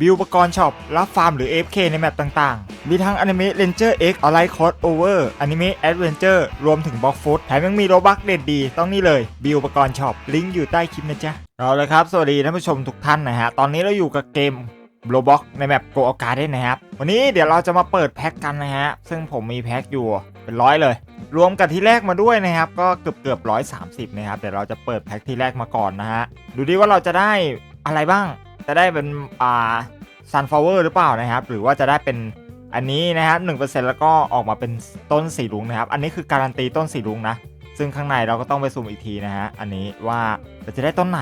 บิวปกรณ์ช็อปรับฟาร์มหรือ AFK ในแมปต่างๆ มีทั้ง Anime Ranger X ออนไลน์คอร์สโอเวอร์ Anime Adventure รวมถึงบล็อกฟุตแถมยังมีโรบักเด็ดดีต้องนี่เลยบิวปกรณ์ช็อปลิงก์อยู่ใต้คลิปนะจ๊ะ เอาเลยครับ สวัสดีท่านผู้ชมทุกท่านนะฮะ ตอนนี้เราอยู่กับเกมโรบ็อกในแมปโกอากาได้นะครับ วันนี้เดี๋ยวเราจะมาเปิดแพ็กกันนะฮะ ซึ่งผมมีแพ็กอยู่เป็นร้อยเลย รวมกับที่แรกมาด้วยนะครับ ก็เกือบเกือบร้อยสามสิบนะครับเดี๋ยวเราจะเปิดแพ็กที่แรกมาก่อนนะฮะดูดิว่าเราจะได้อะไรบ้าง จะได้เป็นอ่าซันฟลาวเวอร์หรือเปล่านะครับ หรือว่าจะได้เป็นอันนี้นะครับหนึ่งเปอร์เซ็นต์แล้วก็ออกมาเป็นต้นสีรุ้งนะครับ อันนี้คือการันตีต้นสีรุ้งนะ ซึ่งข้างในเราก็ต้องไปซูมอีกทีนะฮะ อันนี้ว่าเราจะได้ต้นไหน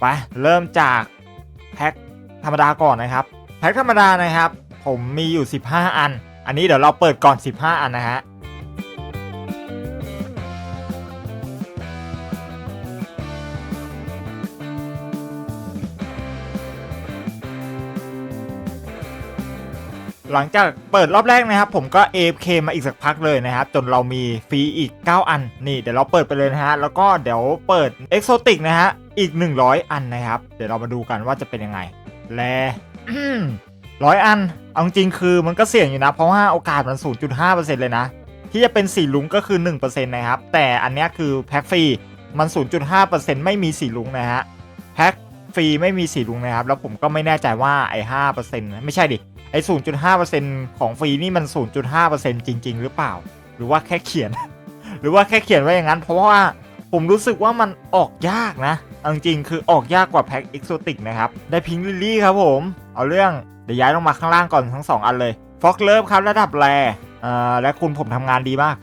ไป เริ่มจากแพ็คธรรมดาก่อนนะครับ แพ็คธรรมดานะครับ ผมมีอยู่ 15 อัน อันนี้เดี๋ยวเราเปิดก่อน 15 อันนะฮะ หลังจากเปิดรอบแรกนะครับ ผมก็ AFK มาอีกสักพักเลยนะครับ จนเรามีฟรีอีก 9 อัน นี่เดี๋ยวเราเปิดไปเลยนะฮะ แล้วก็เดี๋ยวเปิด Exotic นะฮะ อีก 100 อันนะครับ เดี๋ยวเรามาดูกันว่าจะเป็นยังไง แลร้อยอัน เอาจริงคือมันก็เสี่ยงอยู่นะ เพราะว่าโอกาสมัน 0.5%เลยนะ ที่จะเป็นสีลุงก็คือ 1%นะครับ แต่อันนี้คือแพ็คฟรี มัน 0.5%ไม่มีสีลุงนะฮะ แพ็คฟรีไม่มีสีลุงนะครับ แล้วผมก็ไม่แน่ใจว่าไอ้5%ไม่ใช่ดิ ไอ้0.5%ของฟรีนี่มัน0.5%จริง ๆ หรือเปล่า หรือว่าแค่เขียน หรือว่าแค่เขียนไว้อย่างนั้น เพราะว่าผมรู้สึกว่ามันออกยากนะจริงๆคือออกยากกว่าแพ็คเอ็กโซติกนะครับ ได้พิงลิลลี่ครับผม เอาเรื่องเดี๋ยวย้ายลงมาข้างล่างก่อนทั้ง 2 อันเลยฟ็อกเลิฟครับระดับแรอ่าและคุณผมทำงานดีมาก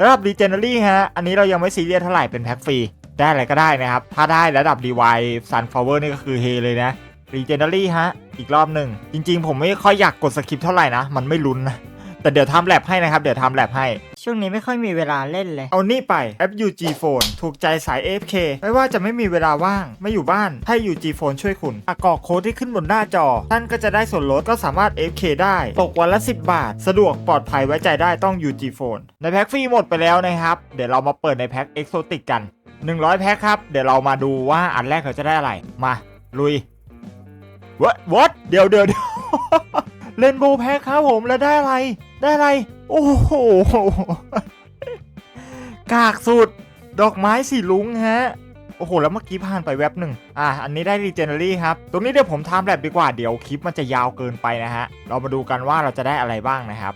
ระดับดีเจเนอรี่ฮะ อันนี้เรายังไม่ซีเรียสเท่าไหร่เป็นแพ็คฟรี ได้อะไรก็ได้นะครับ ถ้าได้ระดับดีวายซันฟลาวเวอร์นี่ก็คือเฮเลยนะ รีเจเนอรี่ฮะ อีกรอบหนึ่ง จริง ๆ ผมไม่ค่อยอยากกดสคริปต์เท่าไหร่นะ มันไม่ลุ้นนะ แต่เดี๋ยวทำแลบให้นะครับ เดี๋ยวทำแลบให้ ช่วงนี้ไม่ค่อยมีเวลาเล่นเลย เอานี่ไปแอป UG Phone ถูกใจสาย AFK ไม่ว่าจะไม่มีเวลาว่าง ไม่อยู่บ้าน ให้ UG Phone ช่วยคุณอะกรอกโค้ดที่ขึ้นบนหน้าจอ ท่านก็จะได้ส่วนลดก็สามารถ AFK ได้ ตกวันละ 10 บาท สะดวกปลอดภัยไว้ใจได้ต้อง UG Phone ในแพ็คฟรีหมดไปแล้วนะครับ เดี๋ยวเรามาเปิดในแพ็ค Exotic กัน 100 แพ็คครับ เดี๋ยวเรามาดูว่าอันแรกเราจะได้อะไร มา ลุย What What เดี๋ยวเดี๋ยวเดี๋ยวเลนโบแพ็คครับผมแล้วได้อะไร ได้อะไร โอ้โห กากสุด ดอกไม้สีลุงฮะ โอ้โห แล้วเมื่อกี้ผ่านไปแว็บหนึ่งอะ อันนี้ได้รีเจน e รี่ครับ ตรงนี้เดี๋ยวผมทำแลบดีกว่า เดี๋ยวคลิปมันจะยาวเกินไปนะฮะ เรามาดูกันว่าเราจะได้อะไรบ้างนะครับ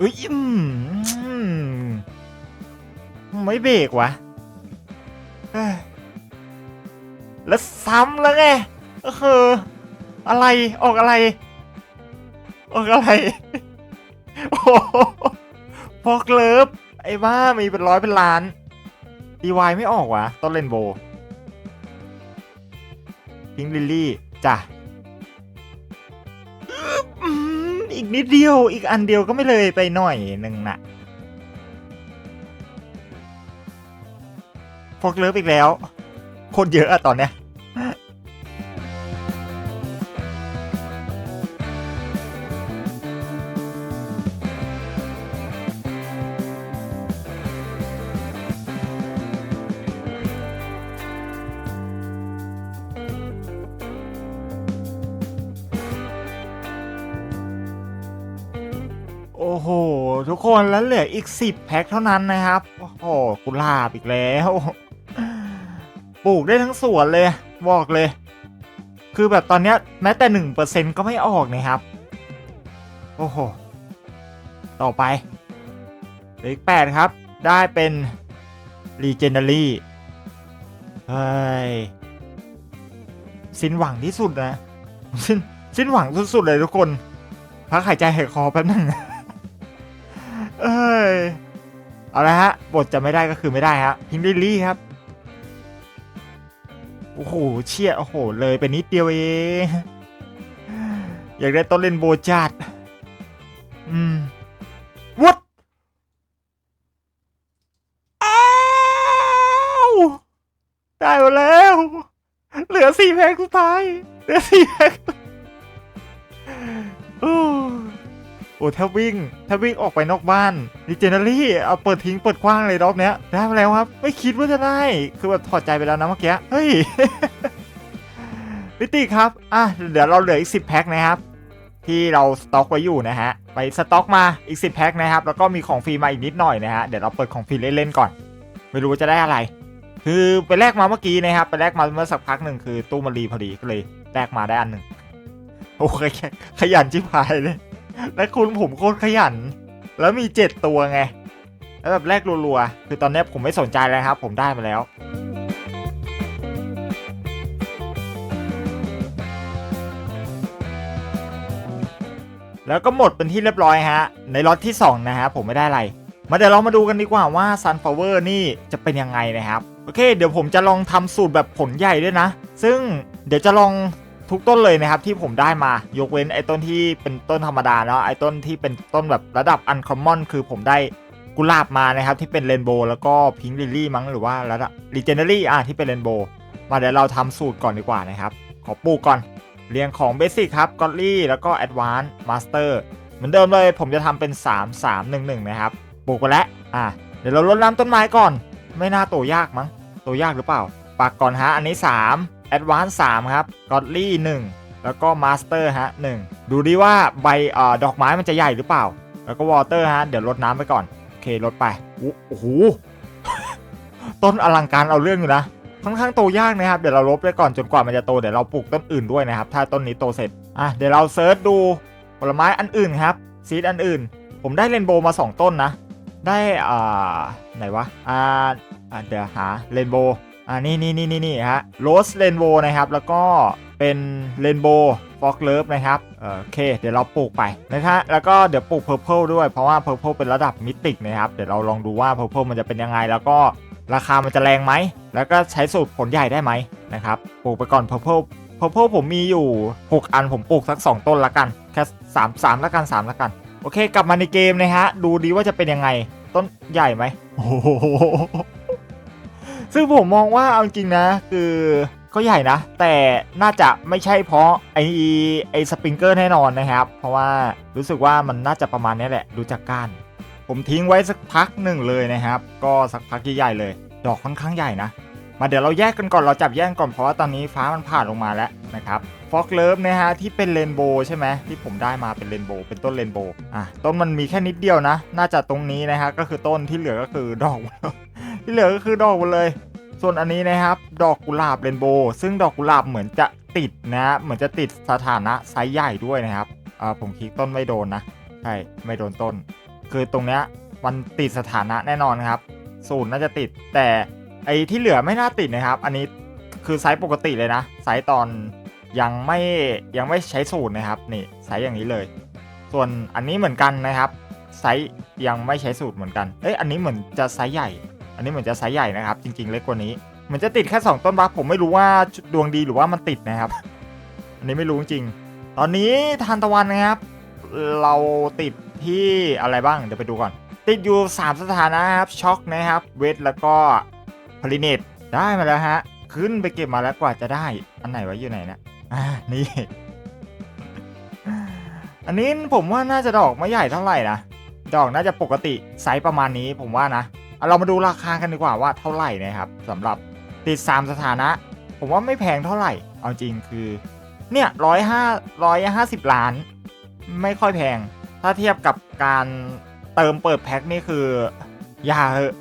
เอ้ยอืมไม่เบรกวะแล้วซ้ำแล้วไงเอออะไรออกอะไร ออกอะไรโอ้โหฟอกเลิฟไอ้บ้ามีเป็นร้อยเป็นล้านดีวายไม่ออกวะต้นเลนโบพิงลิลลี่จ้ะ นิดเดียวอีกอันเดียวก็ไม่เลยไปหน่อยหนึ่งนะฟอกเลิฟอีกแล้ว โคตรเยอะอะตอนเนี้ย โอ้โห ทุกคนแล้วเหลืออีก 10 แพ็คเท่านั้นนะครับ โอ้โหกุหลาบอีกแล้ว ปลูกได้ทั้งสวนเลย บอกเลย คือแบบตอนนี้แม้แต่หนึ่งเปอร์เซ็นก็ไม่ออกนะครับ โอ้โห ต่อไปเหลืออีกแปดครับ ได้เป็น Legendary เฮ้ย สิ้นหวังที่สุดนะ สิ้นสิ้นหวังสุดๆเลยทุกคนพักหายใจหายคอแป๊บนึง เอ้ย เอาละฮะ บทจะไม่ได้ก็คือไม่ได้ฮะพิงลิลลี่ครับ โอ้โห เชี่ย โอ้โห เลยไปนิดเดียวเอง อยากได้ต้นเล่นโบจัดอืมวัดอ้าวได้มดแล้ว เหลือสี่แพ็คสุดท้าย เหลือสี่แพ็ค โอ้โอ้แทบวิ่งแทบวิ่งออกไปนอกบ้านดิเจเนอรี่เอาเปิดทิ้งเปิดกว้างเลยรอบเนี้ยได้มาแล้วครับ ไม่คิดว่าจะได้ คือแบบถอดใจไปแล้วนะเมื่อกี้เฮ้ยพิติครับ อะ เดี๋ยวเราเหลืออีก 10 แพ็คนะครับ ที่เราสต็อกไว้อยู่นะฮะ ไปสต็อกมาอีก 10 แพ็คนะครับ แล้วก็มีของฟรีมาอีกนิดหน่อยนะฮะ เดี๋ยวเราเปิดของฟรีเล่นๆก่อน ไม่รู้ว่าจะได้อะไร คือไปแลกมาเมื่อกี้นะครับ ไปแลกมาเมื่อสักพักหนึ่งคือตู้มารีพอดีก็เลยแลกมาได้อันหนึ่งโอ้ยขยันชิบหายเลย และคุณผมโคตรขยัน แล้วมี 7 ตัวไง แล้วแบบแลกรัวๆ คือตอนนี้ผมไม่สนใจแล้วครับ ผมได้มาแล้ว แล้วก็หมดเป็นที่เรียบร้อยฮะ ในล็อตที่ 2 นะฮะผมไม่ได้อะไร มาเดี๋ยวเรามาดูกันดีกว่าว่า Sunflower นี่จะเป็นยังไงนะครับ โอเค เดี๋ยวผมจะลองทำสูตรแบบผลใหญ่ด้วยนะ ซึ่งเดี๋ยวจะลอง ทุกต้นเลยนะครับที่ผมได้มายกเว้นไอ้ต้นที่เป็นต้นธรรมดาเนาะไอ้ต้นที่เป็นต้นแบบระดับ Uncommon คือผมได้กุหลาบมานะครับที่เป็นเรนโบว์แล้วก็พิง k ลิลลี่มั้งหรือว่าระดับ Legendary อะที่เป็นเรนโบว์มาเดี๋ยวเราทำสูตรก่อนดีกว่านะครับ ขอปลูกก่อนเรียงของเบสิกครับกอ d ลี่แล้วก็ Advanced Master เหมือนเดิมเลยผมจะทำเป็น 3 3 1 1 นะครับปลูกไปแล้วอะเดี๋ยวเราลดน้ำต้นไม้ก่อน ไม่น่าโตยากมั้งโตยากหรือเปล่าปักก่อนฮะอันนี้ 3 Advanced 3ครับกอ d ลี่1แล้วก็ Master ฮะ1ดูดิว่าใบอ่อดอกไม้มันจะใหญ่หรือเปล่า แล้วก็ Water ฮะเดี๋ยวลดน้ำไปก่อน โอเคลดไปโอ้โหต้นอลังการเอาเรื่องอยู่นะค่อนข้างโตยากนะครับ เดี๋ยวเราลบไปก่อนจนกว่ามันจะโตเดี๋ยวเราปลูกต้นอื่นด้วยนะครับ ถ้าต้นนี้โตเสร็จอะเดี๋ยวเราเซิร์ชดูผลไม้อันอื่นครับซีดอันอื่น ผมได้เรนโบว์มา 2 ต้นนะ ได้อ่าไหนวะอ่าอ่าเดี๋ยวหาเรนโบว์ อ่านี่นี่นี่นี่นี่ฮะโรสเรนโบนะครับ แล้วก็เป็นเรนโบฟอกเลิฟนะครับเอ่อโอเค เดี๋ยวเราปลูกไปนะครับแล้วก็เดี๋ยวปลูกเพอร์เพลด้วยเพราะว่าเพอร์เพลเป็นระดับมิติกนะครับ เดี๋ยวเราลองดูว่าเพอร์เพลมันจะเป็นยังไง แล้วก็ราคามันจะแรงไหม แล้วก็ใช้สูตรผลใหญ่ได้ไหมนะครับ ปลูกไปก่อนเพอร์เพลเพอร์เพลผมมีอยู่ 6 อันผมปลูกสัก 2 ต้นละกันแค่3 3ละกัน3ละกัน โอเค กลับมาในเกมนะฮะ ดูดีว่าจะเป็นยังไง ต้นใหญ่ไหมโอ้โห ซึ่งผมมองว่าเอาจริงนะ คือก็ใหญ่นะ แต่น่าจะไม่ใช่เพราะไอไอสปริงเกอร์แน่นอนนะครับ เพราะว่ารู้สึกว่ามันน่าจะประมาณนี้แหละดูจากก้าน ผมทิ้งไว้สักพักหนึ่งเลยนะครับ ก็สักพักใหญ่ๆเลย ดอกค่อนข้างใหญ่นะ มาเดี๋ยวเราแยกกันก่อนเราจับแยกก่อนเพราะว่าตอนนี้ฟ้ามันผ่าลงมาแล้วนะครับฟอกเลิฟนะฮะที่เป็นเรนโบว์ใช่ไหมที่ผมได้มาเป็นเรนโบว์เป็นต้นเรนโบว์อะต้นมันมีแค่นิดเดียวนะ น่าจะตรงนี้นะฮะก็คือต้นที่เหลือก็คือดอก ที่เหลือก็คือดอกหมดเลย ส่วนอันนี้นะครับ ดอกกุหลาบเรนโบว์ซึ่งดอกกุหลาบเหมือนจะติดนะ เหมือนจะติดสถานะไซส์ใหญ่ด้วยนะครับอ่าผมคลิกต้นไม่โดนนะ ใช่ ไม่โดนต้น คือตรงเนี้ยมันติดสถานะแน่นอนครับ ศูนย์น่าจะติด แต่ไอ้ที่เหลือไม่น่าติดนะครับ อันนี้คือไซส์ปกติเลยนะ ไซส์ตอนยังไม่ยังไม่ใช้สูตรนะครับ นี่ไซส์อย่างนี้เลย ส่วนอันนี้เหมือนกันนะครับ ไซส์ยังไม่ใช้สูตรเหมือนกัน เอ้ย อันนี้เหมือนจะไซส์ใหญ่ อันนี้เหมือนจะไซส์ใหญ่นะครับ จริง ๆ เล็กกว่านี้เหมือนจะติดแค่ 2 ต้นบัฟผมไม่รู้ว่าดวงดีหรือว่ามันติดนะครับ อันนี้ไม่รู้จริง ตอนนี้ทานตะวันนะครับ เราติดที่อะไรบ้างเดี๋ยวไปดูก่อน ติดอยู่ 3 สถานะครับช็อกนะครับเวทแล้วก็พลิเนตได้มาแล้วฮะขึ้นไปเก็บมาแล้วกว่าจะได้ อันไหนไวะอยู่ไหนนะอ่านี่ อันนี้ผมว่าน่าจะดอกไม่ใหญ่เท่าไหร่นะดอกน่าจะปกติไซส์ประมาณนี้ผมว่านะ เอาเรามาดูราคากันดีกว่าว่าเท่าไหร่นะครับสำหรับติด 3 สถานะ ผมว่าไม่แพงเท่าไหร่ เอาจริงคือ เนี่ยร้อยห้าร้อยห้าสิบล้าน ไม่ค่อยแพง ถ้าเทียบกับการเติมเปิดแพ็คนี่คือ อย่าเหอะ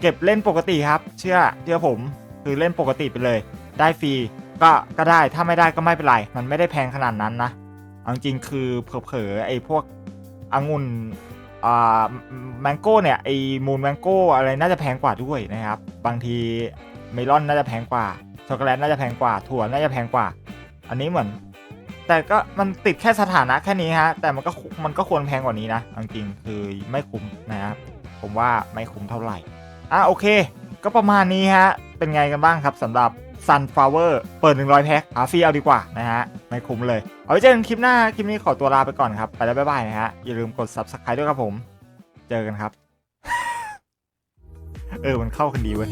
เก็บเล่นปกติครับ เชื่อเชื่อผมคือเล่นปกติไปเลย ได้ฟรีก็ก็ได้ถ้าไม่ได้ก็ไม่เป็นไร มันไม่ได้แพงขนาดนั้นนะเอาจริงคือเผลอๆไอ้พวกองุ่น อ่าแมงโก้เนี่ยไอ้มูนแมงโก้อะไรน่าจะแพงกว่าด้วยนะครับ บางทีเมลอนน่าจะแพงกว่าช็อกโกแลตน่าจะแพงกว่าถั่วน่าจะแพงกว่า อันนี้เหมือน แต่ก็มันติดแค่สถานะแค่นี้ฮะ แต่มันก็มันก็ควรแพงกว่านี้นะจริงๆคือไม่คุ้มนะครับผมว่าไม่คุ้มเท่าไหร่อะโอเค ก็ประมาณนี้ฮะเป็นไงกันบ้างครับสำหรับ Sunflower เปิด 100 แพ็คหาฟรีเอาดีกว่านะฮะ ไม่คุ้มเลย เอาไว้เจอกันคลิปหน้า คลิปนี้ขอตัวลาไปก่อนครับ ไปแล้วบ๊ายบายนะฮะ อย่าลืมกด Subscribe ด้วยครับผม เจอกันครับ เออ มันเข้ากันดีเว้ย